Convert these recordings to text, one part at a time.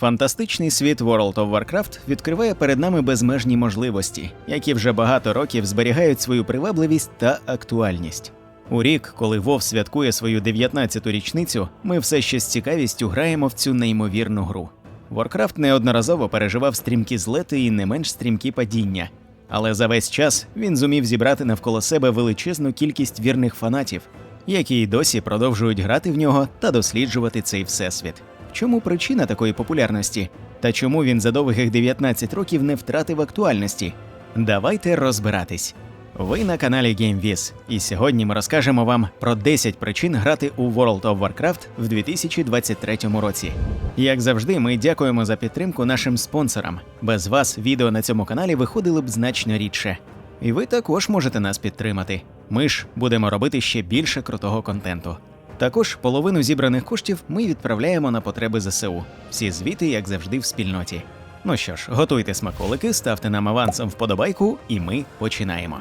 Фантастичний світ World of Warcraft відкриває перед нами безмежні можливості, які вже багато років зберігають свою привабливість та актуальність. У рік, коли WoW святкує свою 19-ту річницю, ми все ще з цікавістю граємо в цю неймовірну гру. Warcraft неодноразово переживав стрімкі злети і не менш стрімкі падіння, але за весь час він зумів зібрати навколо себе величезну кількість вірних фанатів, які й досі продовжують грати в нього та досліджувати цей всесвіт. Чому причина такої популярності? Та чому він за довгих 19 років не втратив актуальності? Давайте розбиратись. Ви на каналі GameViz, і сьогодні ми розкажемо вам про 10 причин грати у World of Warcraft в 2023 році. Як завжди, ми дякуємо за підтримку нашим спонсорам. Без вас відео на цьому каналі виходили б значно рідше. І ви також можете нас підтримати. Ми ж будемо робити ще більше крутого контенту. Також половину зібраних коштів ми відправляємо на потреби ЗСУ. Всі звіти, як завжди, в спільноті. Ну що ж, готуйте смаколики, ставте нам авансом вподобайку, і ми починаємо.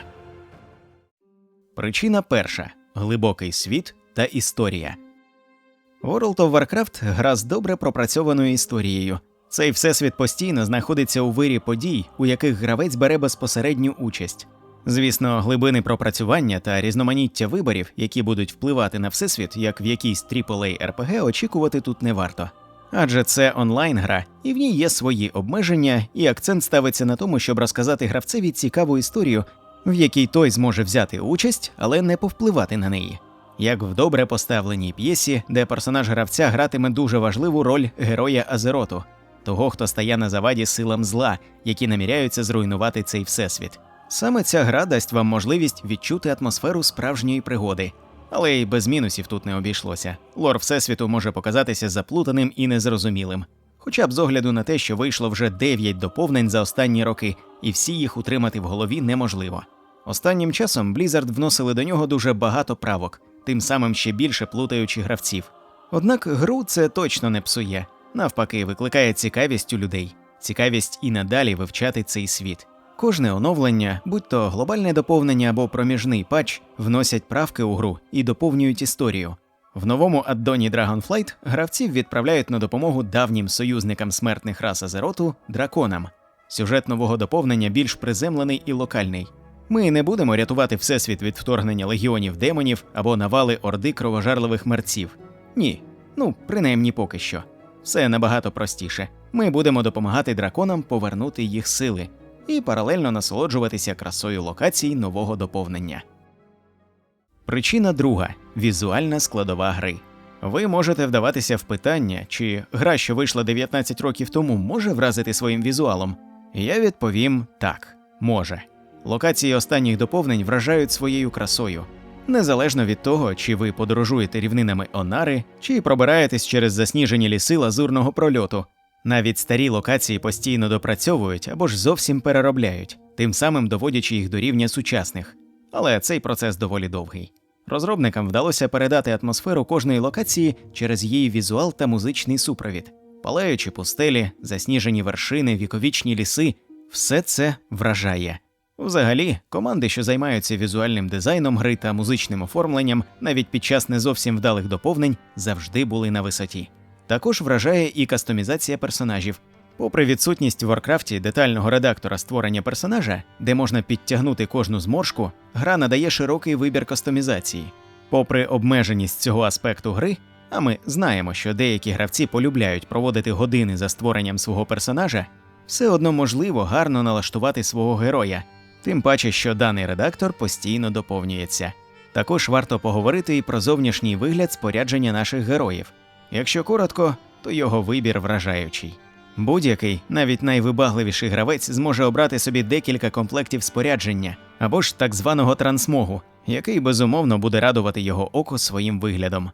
Причина перша глибокий світ та історія. World of Warcraft гра з добре пропрацьованою історією. Цей всесвіт постійно знаходиться у вирі подій, у яких гравець бере безпосередню участь. Звісно, глибини пропрацювання та різноманіття виборів, які будуть впливати на всесвіт, як в якійсь AAA RPG, очікувати тут не варто. Адже це онлайн-гра, і в ній є свої обмеження, і акцент ставиться на тому, щоб розказати гравцеві цікаву історію, в якій той зможе взяти участь, але не повпливати на неї. Як в добре поставленій п'єсі, де персонаж гравця гратиме дуже важливу роль героя Азероту, того, хто стає на заваді силам зла, які наміряються зруйнувати цей всесвіт. Саме ця гра дасть вам можливість відчути атмосферу справжньої пригоди. Але й без мінусів тут не обійшлося. Лор Всесвіту може показатися заплутаним і незрозумілим. Хоча б з огляду на те, що вийшло вже 9 доповнень за останні роки, і всі їх утримати в голові неможливо. Останнім часом Blizzard вносили до нього дуже багато правок, тим самим ще більше плутаючи гравців. Однак гру це точно не псує, навпаки, викликає цікавість у людей, цікавість і надалі вивчати цей світ. Кожне оновлення, будь то глобальне доповнення або проміжний патч, вносять правки у гру і доповнюють історію. В новому аддоні Dragonflight гравців відправляють на допомогу давнім союзникам смертних рас Азероту драконам. Сюжет нового доповнення більш приземлений і локальний. Ми не будемо рятувати всесвіт від вторгнення легіонів демонів або навали орди кровожарливих мерців. Ні, ну принаймні поки що. Все набагато простіше. Ми будемо допомагати драконам повернути їх сили і паралельно насолоджуватися красою локацій нового доповнення. Причина друга візуальна складова гри. Ви можете вдаватися в питання, чи гра, що вийшла 19 років тому, може вразити своїм візуалом. Я відповім так, може. Локації останніх доповнень вражають своєю красою. Незалежно від того, чи ви подорожуєте рівнинами Онари, чи пробираєтесь через засніжені ліси лазурного прольоту. Навіть старі локації постійно допрацьовують або ж зовсім переробляють, тим самим доводячи їх до рівня сучасних. Але цей процес доволі довгий. Розробникам вдалося передати атмосферу кожної локації через її візуал та музичний супровід, палаючі пустелі, засніжені вершини, віковічні ліси все це вражає. Взагалі, команди, що займаються візуальним дизайном гри та музичним оформленням, навіть під час не зовсім вдалих доповнень, завжди були на висоті. Також вражає і кастомізація персонажів. Попри відсутність в Варкрафті детального редактора створення персонажа, де можна підтягнути кожну зморшку, гра надає широкий вибір кастомізації. Попри обмеженість цього аспекту гри, а ми знаємо, що деякі гравці полюбляють проводити години за створенням свого персонажа, все одно можливо гарно налаштувати свого героя, тим паче, що даний редактор постійно доповнюється. Також варто поговорити і про зовнішній вигляд спорядження наших героїв. Якщо коротко, то його вибір вражаючий. Будь-який, навіть найвибагливіший гравець зможе обрати собі декілька комплектів спорядження або ж так званого трансмогу, який безумовно буде радувати його око своїм виглядом.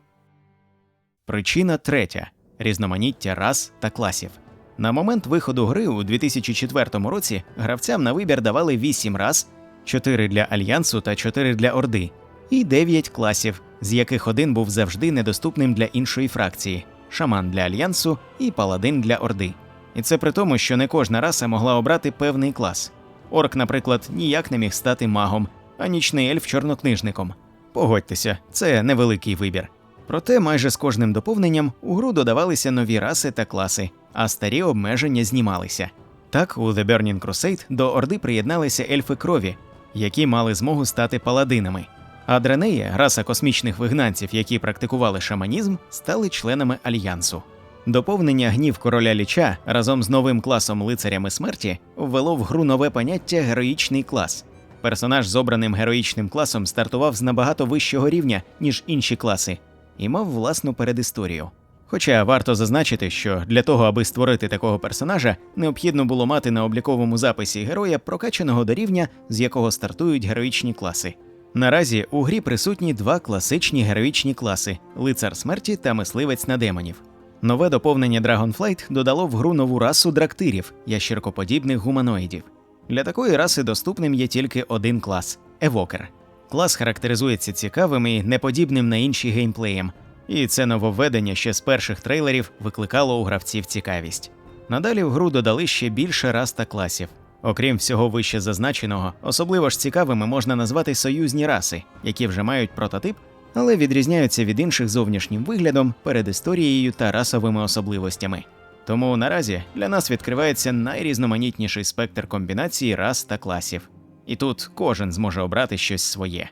Причина третя різноманіття рас та класів. На момент виходу гри у 2004 році гравцям на вибір давали 8 рас, 4 для альянсу та 4 для Орди, і 9 класів, з яких один був завжди недоступним для іншої фракції шаман для альянсу і паладин для Орди. І це при тому, що не кожна раса могла обрати певний клас. Орк, наприклад, ніяк не міг стати магом, а нічний ельф чорнокнижником. Погодьтеся, це невеликий вибір. Проте майже з кожним доповненням у гру додавалися нові раси та класи, а старі обмеження знімалися. Так, у The Burning Crusade до Орди приєдналися ельфи крові, які мали змогу стати паладинами. А Дренеї, раса космічних вигнанців, які практикували шаманізм, стали членами альянсу. Доповнення гнів короля ліча разом з новим класом лицарями смерті ввело в гру нове поняття героїчний клас. Персонаж з обраним героїчним класом стартував з набагато вищого рівня, ніж інші класи, і мав власну передісторію. Хоча варто зазначити, що для того, аби створити такого персонажа, необхідно було мати на обліковому записі героя прокачаного до рівня, з якого стартують героїчні класи. Наразі у грі присутні два класичні героїчні класи лицар смерті та мисливець на демонів. Нове доповнення Dragonflight додало в гру нову расу драктирів, ящеркоподібних гуманоїдів. Для такої раси доступним є тільки один клас евокер. Клас характеризується цікавим і неподібним на інші геймплеєм, і це нововведення ще з перших трейлерів викликало у гравців цікавість. Надалі в гру додали ще більше рас та класів. Окрім всього вище зазначеного, особливо ж цікавими можна назвати союзні раси, які вже мають прототип, але відрізняються від інших зовнішнім виглядом, передісторією та расовими особливостями. Тому наразі для нас відкривається найрізноманітніший спектр комбінацій рас та класів. І тут кожен зможе обрати щось своє.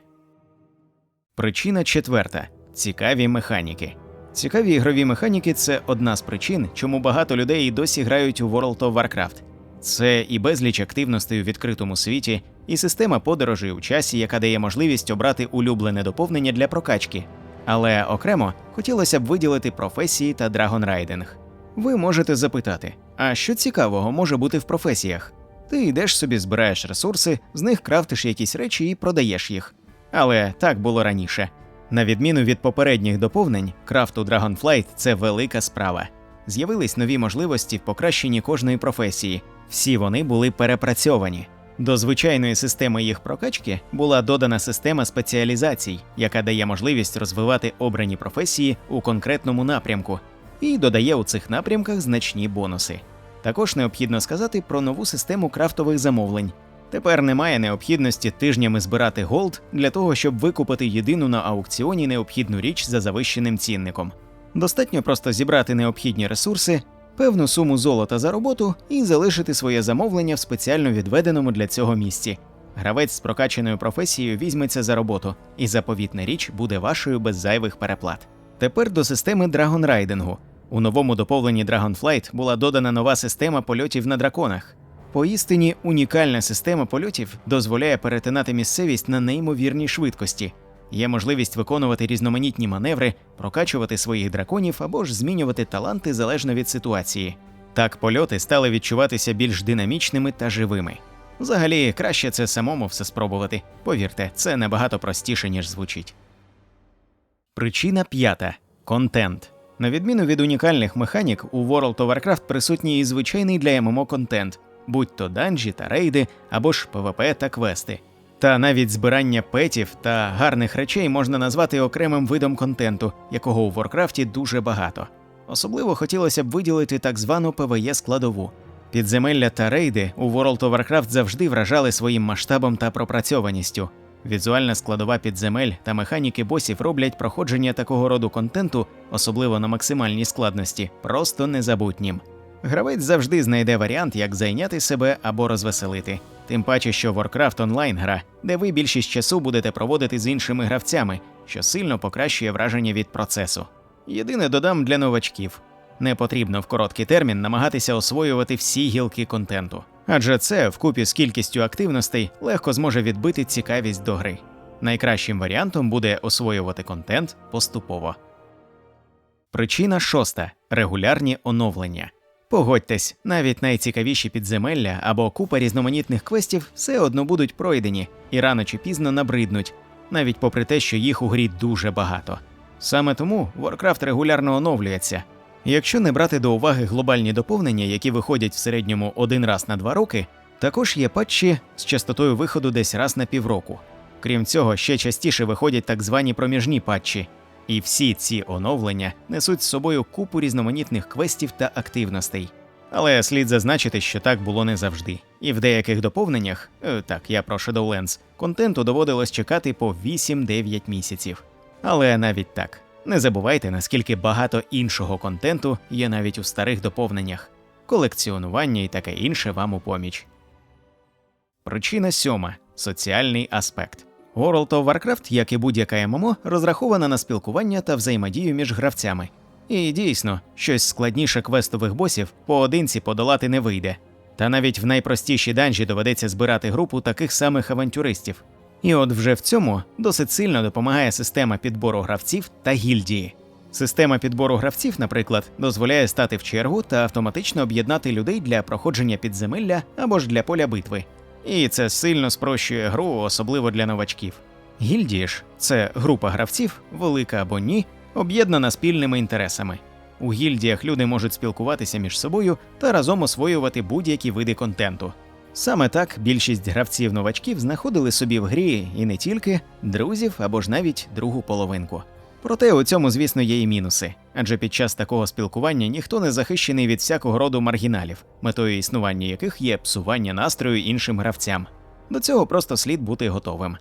Причина четверта цікаві механіки. Цікаві ігрові механіки це одна з причин, чому багато людей і досі грають у World of Warcraft. Це і безліч активностей у відкритому світі, і система подорожей у часі, яка дає можливість обрати улюблене доповнення для прокачки. Але окремо хотілося б виділити професії та драгонрайдинг. Ви можете запитати, а що цікавого може бути в професіях? Ти йдеш собі, збираєш ресурси, з них крафтиш якісь речі і продаєш їх. Але так було раніше. На відміну від попередніх доповнень, крафт у Dragonflight – це велика справа. З'явились нові можливості в покращенні кожної професії. Всі вони були перепрацьовані. До звичайної системи їх прокачки була додана система спеціалізацій, яка дає можливість розвивати обрані професії у конкретному напрямку, і додає у цих напрямках значні бонуси. Також необхідно сказати про нову систему крафтових замовлень. Тепер немає необхідності тижнями збирати голд для того, щоб викупити єдину на аукціоні необхідну річ за завищеним цінником. Достатньо просто зібрати необхідні ресурси, певну суму золота за роботу і залишити своє замовлення в спеціально відведеному для цього місці. Гравець з прокачаною професією візьметься за роботу, і заповітна річ буде вашою без зайвих переплат. Тепер до системи драгонрайдингу. У новому доповненні Dragonflight була додана нова система польотів на драконах. Поістині унікальна система польотів дозволяє перетинати місцевість на неймовірній швидкості. Є можливість виконувати різноманітні маневри, прокачувати своїх драконів або ж змінювати таланти залежно від ситуації. Так польоти стали відчуватися більш динамічними та живими. Взагалі, краще це самому все спробувати. Повірте, це набагато простіше, ніж звучить. Причина п'ята контент. На відміну від унікальних механік, у World of Warcraft присутній і звичайний для ММО контент, будь то данжі та рейди або ж ПВП та квести. Та навіть збирання петів та гарних речей можна назвати окремим видом контенту, якого у Warcraft дуже багато. Особливо хотілося б виділити так звану ПВЕ складову. Підземелля та рейди у World of Warcraft завжди вражали своїм масштабом та пропрацьованістю. Візуальна складова підземель та механіки босів роблять проходження такого роду контенту, особливо на максимальній складності, просто незабутнім. Гравець завжди знайде варіант, як зайняти себе або розвеселити. Тим паче, що Warcraft онлайн гра, де ви більшість часу будете проводити з іншими гравцями, що сильно покращує враження від процесу. Єдине додам для новачків: не потрібно в короткий термін намагатися освоювати всі гілки контенту, адже це, вкупі з кількістю активностей, легко зможе відбити цікавість до гри. Найкращим варіантом буде освоювати контент поступово. Причина шоста регулярні оновлення. Погодьтесь, навіть найцікавіші підземелля або купа різноманітних квестів все одно будуть пройдені і рано чи пізно набриднуть, навіть попри те, що їх у грі дуже багато. Саме тому Warcraft регулярно оновлюється. Якщо не брати до уваги глобальні доповнення, які виходять в середньому один раз на два роки, також є патчі з частотою виходу десь раз на півроку. Крім цього, ще частіше виходять так звані проміжні патчі, і всі ці оновлення несуть з собою купу різноманітних квестів та активностей. Але слід зазначити, що так було не завжди. І в деяких доповненнях, е, так я про Shadowlands, контенту доводилось чекати по 8-9 місяців. Але навіть так, не забувайте, наскільки багато іншого контенту є навіть у старих доповненнях. колекціонування і таке інше вам у поміч. Причина сьома соціальний аспект. World of Warcraft, як і будь-яка ММО, розрахована на спілкування та взаємодію між гравцями. І дійсно, щось складніше квестових босів поодинці подолати не вийде. Та навіть в найпростіші данжі доведеться збирати групу таких самих авантюристів. І от вже в цьому досить сильно допомагає система підбору гравців та гільдії. Система підбору гравців, наприклад, дозволяє стати в чергу та автоматично об'єднати людей для проходження підземелля або ж для поля битви. І це сильно спрощує гру, особливо для новачків. Гільдії ж це група гравців, велика або ні, об'єднана спільними інтересами. У гільдіях люди можуть спілкуватися між собою та разом освоювати будь-які види контенту. Саме так більшість гравців-новачків знаходили собі в грі і не тільки друзів або ж навіть другу половинку. Проте у цьому, звісно, є і мінуси, адже під час такого спілкування ніхто не захищений від всякого роду маргіналів, метою існування яких є псування настрою іншим гравцям. До цього просто слід бути готовим.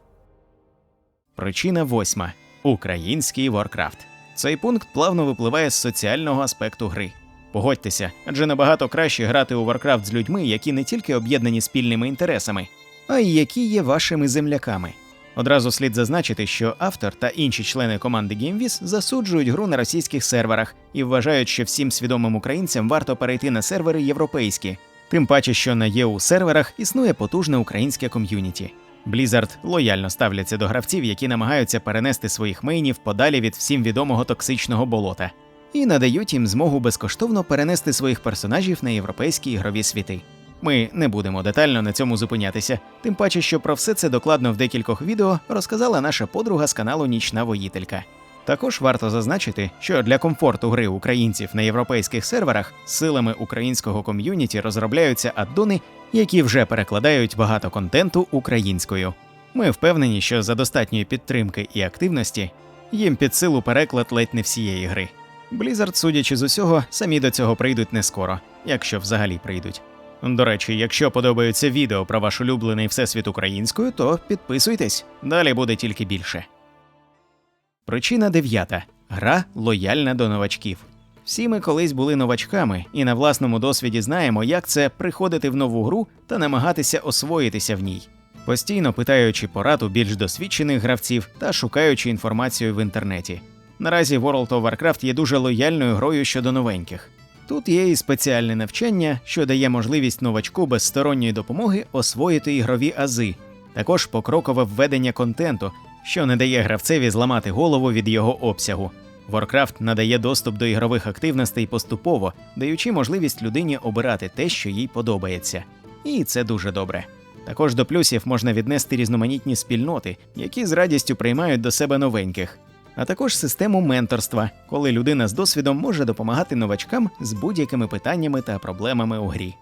Причина восьма український Warcraft. Цей пункт плавно випливає з соціального аспекту гри. Погодьтеся, адже набагато краще грати у Warcraft з людьми, які не тільки об'єднані спільними інтересами, а й які є вашими земляками. Одразу слід зазначити, що автор та інші члени команди GameViz засуджують гру на російських серверах і вважають, що всім свідомим українцям варто перейти на сервери європейські, тим паче, що на ЄУ серверах існує потужне українське ком'юніті. Blizzard лояльно ставляться до гравців, які намагаються перенести своїх мейнів подалі від всім відомого токсичного болота, і надають їм змогу безкоштовно перенести своїх персонажів на європейські ігрові світи. Ми не будемо детально на цьому зупинятися, тим паче, що про все це докладно в декількох відео розказала наша подруга з каналу Нічна Воїтелька. Також варто зазначити, що для комфорту гри українців на європейських серверах силами українського ком'юніті розробляються аддони, які вже перекладають багато контенту українською. Ми впевнені, що за достатньої підтримки і активності їм під силу переклад ледь не всієї гри. Blizzard, судячи з усього, самі до цього прийдуть не скоро, якщо взагалі прийдуть. До речі, якщо подобаються відео про ваш улюблений всесвіт українською, то підписуйтесь, далі буде тільки більше. Причина дев'ята гра лояльна до новачків. Всі ми колись були новачками, і на власному досвіді знаємо, як це приходити в нову гру та намагатися освоїтися в ній, постійно питаючи порад у більш досвідчених гравців та шукаючи інформацію в інтернеті. Наразі World of Warcraft є дуже лояльною грою щодо новеньких. Тут є і спеціальне навчання, що дає можливість новачку без сторонньої допомоги освоїти ігрові ази, також покрокове введення контенту, що не дає гравцеві зламати голову від його обсягу. Warcraft надає доступ до ігрових активностей поступово, даючи можливість людині обирати те, що їй подобається. І це дуже добре. Також до плюсів можна віднести різноманітні спільноти, які з радістю приймають до себе новеньких, а також систему менторства, коли людина з досвідом може допомагати новачкам з будь-якими питаннями та проблемами у грі.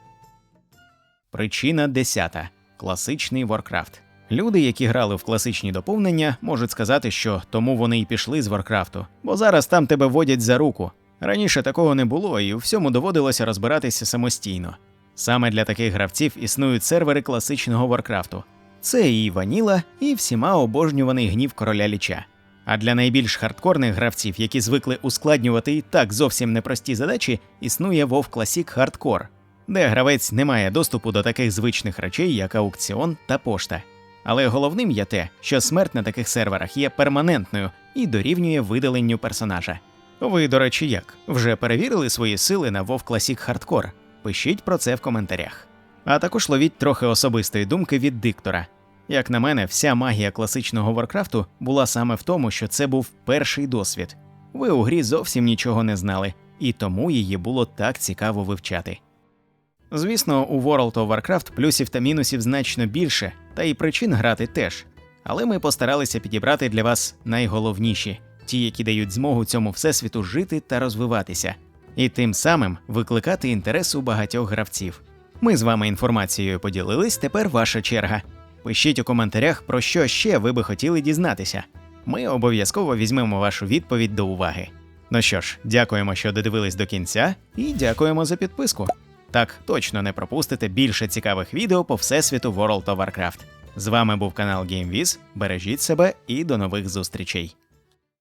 Причина 10. Класичний Warcraft. Люди, які грали в класичні доповнення, можуть сказати, що тому вони й пішли з Варкрафту, бо зараз там тебе водять за руку. Раніше такого не було, і у всьому доводилося розбиратися самостійно. Саме для таких гравців існують сервери класичного Варкрафту. Це і Ваніла, і всіма обожнюваний гнів короля ліча. А для найбільш хардкорних гравців, які звикли ускладнювати і так зовсім непрості задачі, існує WoW Classic Hardcore, де гравець не має доступу до таких звичних речей, як аукціон та пошта. Але головним є те, що смерть на таких серверах є перманентною і дорівнює видаленню персонажа. Ви, до речі, як? Вже перевірили свої сили на WoW Classic Hardcore? Пишіть про це в коментарях. А також ловіть трохи особистої думки від диктора. Як на мене, вся магія класичного Варкрафту була саме в тому, що це був перший досвід. Ви у грі зовсім нічого не знали, і тому її було так цікаво вивчати. Звісно, у World of Warcraft плюсів та мінусів значно більше, та і причин грати теж. Але ми постаралися підібрати для вас найголовніші, ті, які дають змогу цьому всесвіту жити та розвиватися, і тим самим викликати інтерес у багатьох гравців. Ми з вами інформацією поділились, тепер ваша черга. Пишіть у коментарях, про що ще ви би хотіли дізнатися. Ми обов'язково візьмемо вашу відповідь до уваги. Ну що ж, дякуємо, що додивились до кінця, і дякуємо за підписку. Так точно не пропустите більше цікавих відео по всесвіту World of Warcraft. З вами був канал GameViz, Бережіть себе і до нових зустрічей.